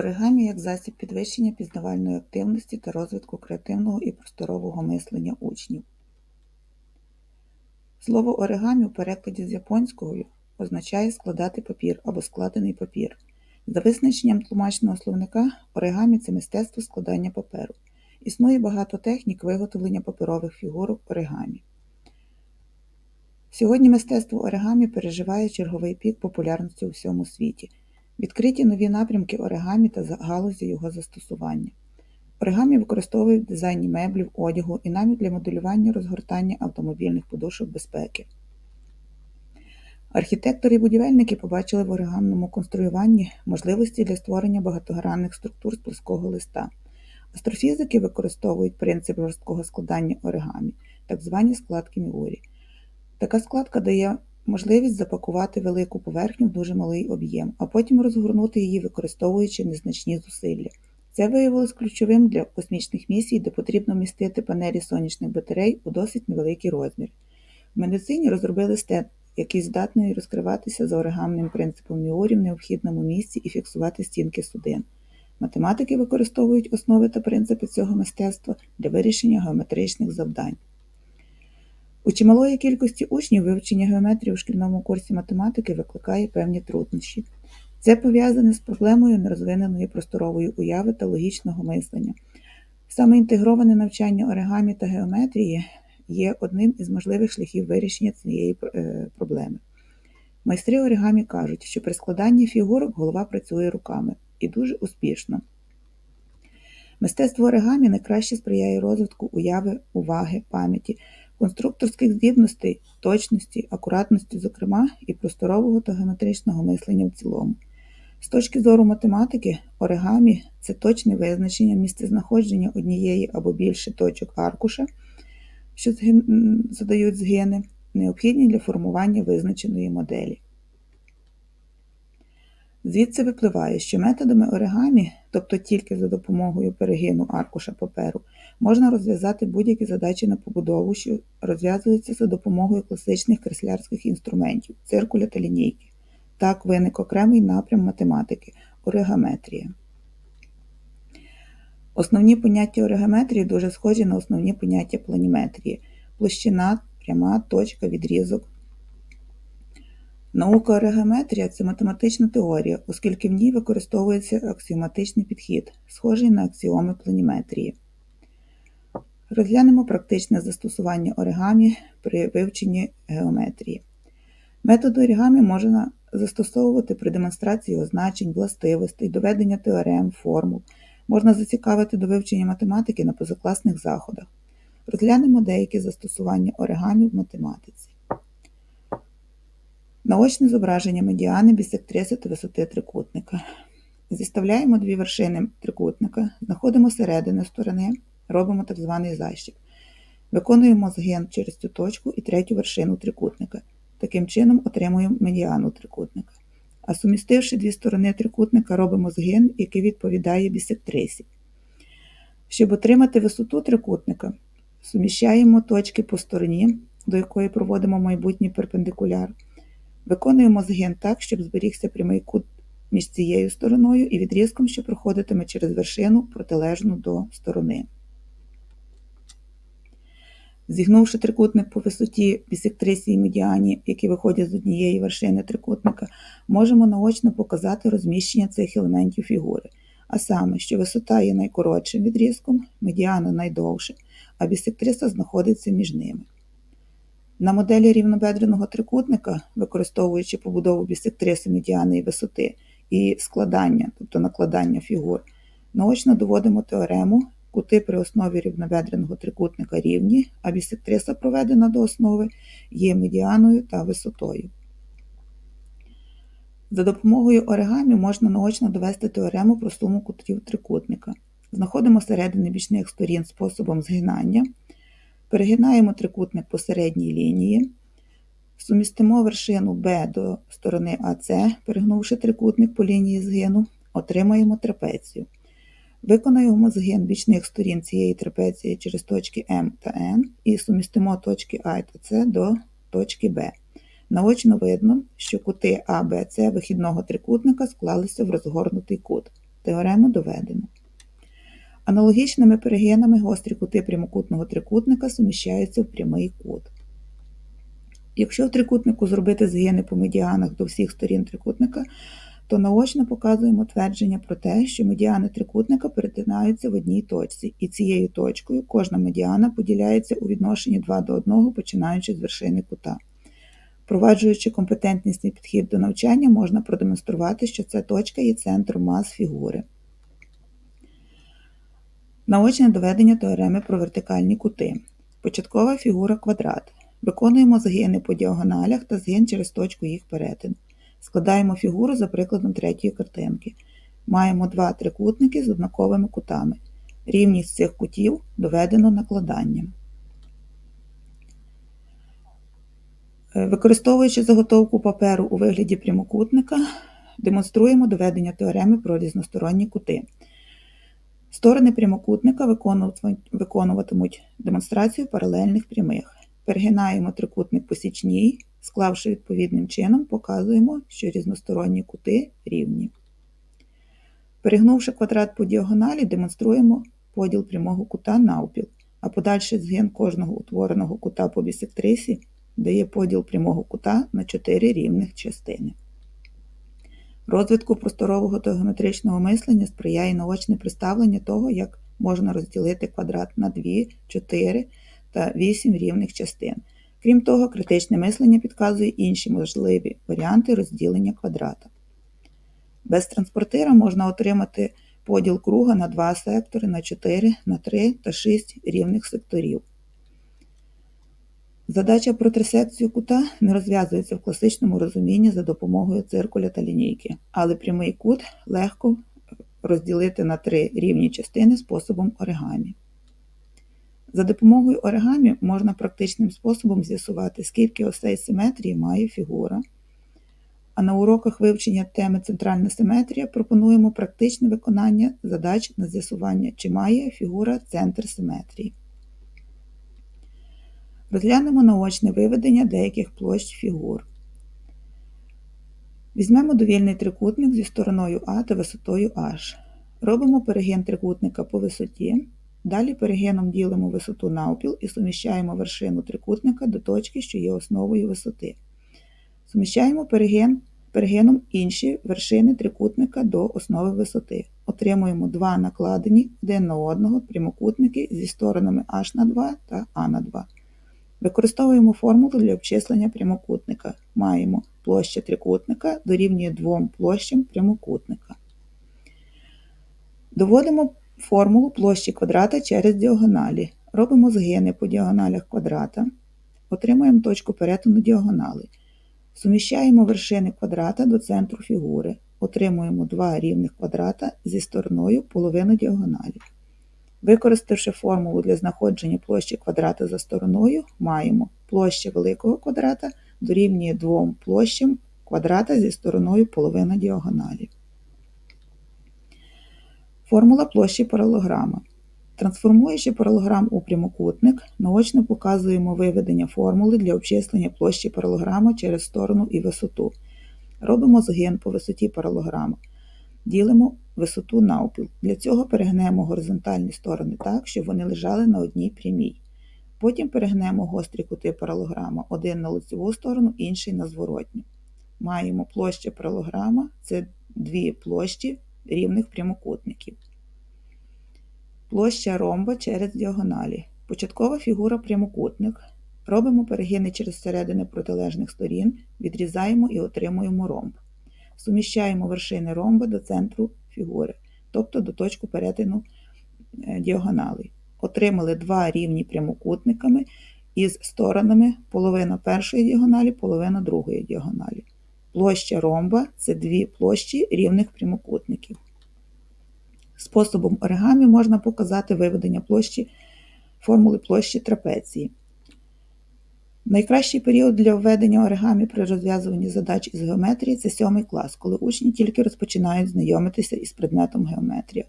Оригамі як засіб підвищення пізнавальної активності та розвитку креативного і просторового мислення учнів. Слово оригамі у перекладі з японської означає складати папір або складений папір. За визначенням тлумачного словника, оригамі це мистецтво складання паперу. Існує багато технік виготовлення паперових фігурок оригамі. Сьогодні мистецтво оригамі переживає черговий пік популярності у всьому світі. Відкриті нові напрямки оригамі та галузі його застосування. Оригамі використовують в дизайні меблів, одягу і навіть для моделювання розгортання автомобільних подушок безпеки. Архітектори і будівельники побачили в оригамному конструюванні можливості для створення багатогранних структур з плоского листа. Астрофізики використовують принцип жорсткого складання оригамі, так звані складки Міурі. Така складка дає можливість запакувати велику поверхню в дуже малий об'єм, а потім розгорнути її, використовуючи незначні зусилля. Це виявилось ключовим для космічних місій, де потрібно містити панелі сонячних батарей у досить невеликий розмір. В медицині розробили стенд, який здатний розкриватися за оригамним принципом Міорі в необхідному місці і фіксувати стінки судин. Математики використовують основи та принципи цього мистецтва для вирішення геометричних завдань. У чималої кількості учнів вивчення геометрії у шкільному курсі математики викликає певні труднощі. Це пов'язане з проблемою нерозвиненої просторової уяви та логічного мислення. Саме інтегроване навчання оригамі та геометрії є одним із можливих шляхів вирішення цієї е, проблеми. Майстри оригамі кажуть, що при складанні фігурок голова працює руками і дуже успішно. Мистецтво оригамі найкраще сприяє розвитку уяви, уваги, пам'яті, конструкторських здібностей, точності, акуратності, зокрема, і просторового та геометричного мислення в цілому. З точки зору математики, оригамі це точне визначення місцезнаходження однієї або більше точок аркуша, що задають згини, необхідні для формування визначеної моделі. Звідси випливає, що методами оригамі, тобто тільки за допомогою перегину аркуша паперу, можна розв'язати будь-які задачі на побудову, що розв'язуються за допомогою класичних креслярських інструментів циркуля та лінійки. Так виник окремий напрям математики оригометрія. Основні поняття оригометрії дуже схожі на основні поняття планіметрії площина, пряма, точка, відрізок. Наука оригометрія це математична теорія, оскільки в ній використовується аксіоматичний підхід, схожий на аксіоми планіметрії. Розглянемо практичне застосування оригамі при вивченні геометрії. Метод оригамі можна застосовувати при демонстрації означень, властивостей, доведення теорем, формул. Можна зацікавити до вивчення математики на позакласних заходах. Розглянемо деякі застосування оригамі в математиці. Наочне зображення медіани бісектриси та висоти трикутника. Зіставляємо дві вершини трикутника, знаходимо середину сторони, робимо так званий защіп. Виконуємо згин через цю точку і третю вершину трикутника. Таким чином отримуємо медіану трикутника. А сумістивши дві сторони трикутника, робимо згин, який відповідає бісектрисі. Щоб отримати висоту трикутника, суміщаємо точки по стороні, до якої проводимо майбутній перпендикуляр. Виконуємо згин так, щоб зберігся прямий кут між цією стороною і відрізком, що проходитиме через вершину протилежну до сторони. Зігнувши трикутник по висоті бісектрисі і медіані, які виходять з однієї вершини трикутника, можемо наочно показати розміщення цих елементів фігури, а саме, що висота є найкоротшим відрізком, медіана найдовше, а бісектриса знаходиться між ними. На моделі рівнобедреного трикутника, використовуючи побудову бісектриси медіани і висоти і складання, тобто накладання фігур, наочно доводимо теорему, кути при основі рівнобедреного трикутника рівні, а бісектриса, проведена до основи, є медіаною та висотою. За допомогою оригамі можна наочно довести теорему про суму кутів трикутника. Знаходимо середини бічних сторін способом згинання. Перегинаємо трикутник по середній лінії, сумістимо вершину B до сторони АС, перегнувши трикутник по лінії згину, отримаємо трапецію. Виконаємо згин бічних сторін цієї трапеції через точки М та N і сумістимо точки А та С до точки Б. Наочно видно, що кути А, Б, С вихідного трикутника склалися в розгорнутий кут. Теорему доведено. Аналогічними перегинами гострі кути прямокутного трикутника суміщаються в прямий кут. Якщо в трикутнику зробити згини по медіанах до всіх сторін трикутника, то наочно показуємо твердження про те, що медіани трикутника перетинаються в одній точці, і цією точкою кожна медіана поділяється у відношенні 2 до 1, починаючи з вершини кута. Впроваджуючи компетентнісний підхід до навчання, можна продемонструвати, що ця точка є центром мас фігури. Наочне доведення теореми про вертикальні кути. Початкова фігура квадрат. Виконуємо згини по діагоналях та згин через точку їх перетину. Складаємо фігуру за прикладом третьої картинки. Маємо два трикутники з однаковими кутами. Рівність цих кутів доведено накладанням. Е, використовуючи заготовку паперу у вигляді прямокутника, демонструємо доведення теореми про різносторонні кути. Сторони прямокутника виконуватимуть демонстрацію паралельних прямих. Перегинаємо трикутник посічній, склавши відповідним чином, показуємо, що різносторонні кути рівні. Перегнувши квадрат по діагоналі, демонструємо поділ прямого кута навпіл, а подальший згин кожного утвореного кута по бісектрисі дає поділ прямого кута на 4 рівних частини. Розвитку просторового та геометричного мислення сприяє наочне представлення того, як можна розділити квадрат на 2, 4 та 8 рівних частин. Крім того, критичне мислення підказує інші можливі варіанти розділення квадрата. Без транспортира можна отримати поділ круга на два сектори, на 4, на 3 та 6 рівних секторів. Задача про трисекцію кута не розв'язується в класичному розумінні за допомогою циркуля та лінійки, але прямий кут легко розділити на три рівні частини способом оригамі. За допомогою оригамі можна практичним способом з'ясувати, скільки осей симетрії має фігура. А на уроках вивчення теми центральна симетрія пропонуємо практичне виконання задач на з'ясування, чи має фігура центр симетрії. Розглянемо наочне виведення деяких площ фігур. Візьмемо довільний трикутник зі стороною А та висотою H. Робимо перегін трикутника по висоті. Далі перегином ділимо висоту навпіл і суміщаємо вершину трикутника до точки, що є основою висоти. Суміщаємо перегин, перегином інші вершини трикутника до основи висоти. Отримуємо два накладені один на одного прямокутники зі сторонами H на 2 та А на 2. Використовуємо формулу для обчислення прямокутника. Маємо площа трикутника дорівнює двом площам прямокутника. Доводимо формулу площі квадрата через діагоналі. Робимо згини по діагоналях квадрата. Отримуємо точку перетину діагонали. Суміщаємо вершини квадрата до центру фігури. Отримуємо два рівних квадрата зі стороною половини діагоналі. Використавши формулу для знаходження площі квадрата за стороною, маємо площа великого квадрата дорівнює двом площам квадрата зі стороною половина діагоналі. Формула площі паралограма. Трансформуючи паралограм у прямокутник, наочно показуємо виведення формули для обчислення площі паралограма через сторону і висоту. Робимо згин по висоті паралограма. Ділимо висоту навпіл. Для цього перегнемо горизонтальні сторони так, щоб вони лежали на одній прямій. Потім перегнемо гострі кути паралограма, один на лицеву сторону, інший на зворотню. Маємо площа паралограма це дві площі рівних прямокутників. Площа ромба через діагоналі. Початкова фігура прямокутник. Робимо перегини через середини протилежних сторін, відрізаємо і отримуємо ромб. Суміщаємо вершини ромба до центру фігури, тобто до точку перетину е, діагоналей. Отримали два рівні прямокутниками із сторонами половина першої діагоналі, половина другої діагоналі. Площа ромба це дві площі рівних прямокутників. Способом оригамі можна показати виведення площі формули площі трапеції. Найкращий період для введення оригамі при розв'язуванні задач із геометрії це 7 клас, коли учні тільки розпочинають знайомитися із предметом геометрія.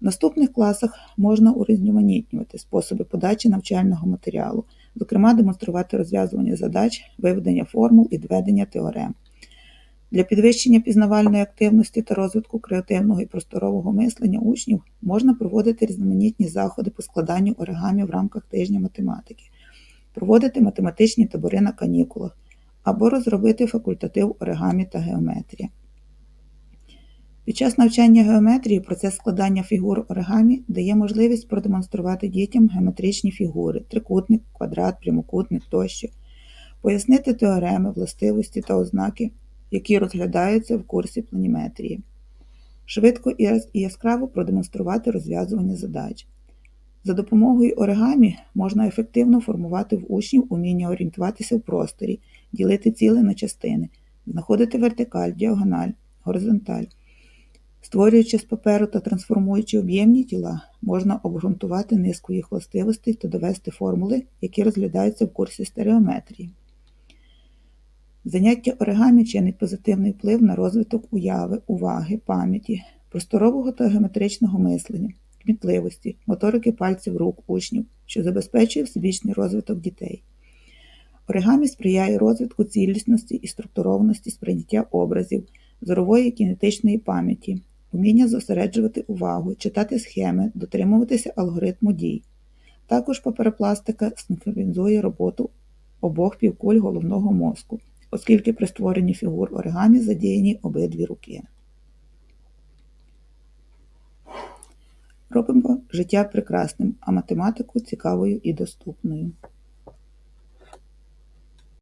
В наступних класах можна урізноманітнювати способи подачі навчального матеріалу, зокрема демонструвати розв'язування задач, виведення формул і доведення теорем. Для підвищення пізнавальної активності та розвитку креативного і просторового мислення учнів можна проводити різноманітні заходи по складанню оригамі в рамках тижня математики, проводити математичні табори на канікулах або розробити факультатив оригамі та геометрія. Під час навчання геометрії процес складання фігур оригамі дає можливість продемонструвати дітям геометричні фігури трикутник, квадрат, прямокутник тощо, пояснити теореми, властивості та ознаки, які розглядаються в курсі планіметрії, швидко і яскраво продемонструвати розв'язування задач. За допомогою оригамі можна ефективно формувати в учнів уміння орієнтуватися в просторі, ділити ціле на частини, знаходити вертикаль, діагональ, горизонталь. Створюючи з паперу та трансформуючи об'ємні тіла, можна обґрунтувати низку їх властивостей та довести формули, які розглядаються в курсі стереометрії. Заняття оригамі чинить позитивний вплив на розвиток уяви, уваги, пам'яті, просторового та геометричного мислення, кмітливості, моторики пальців рук учнів, що забезпечує всебічний розвиток дітей. Оригамі сприяє розвитку цілісності і структурованості сприйняття образів, зорової кінетичної пам'яті, вміння зосереджувати увагу, читати схеми, дотримуватися алгоритму дій. Також паперопластика синхронізує роботу обох півкуль головного мозку, оскільки при створенні фігур оригамі задіяні обидві руки. Робимо життя прекрасним, а математику цікавою і доступною.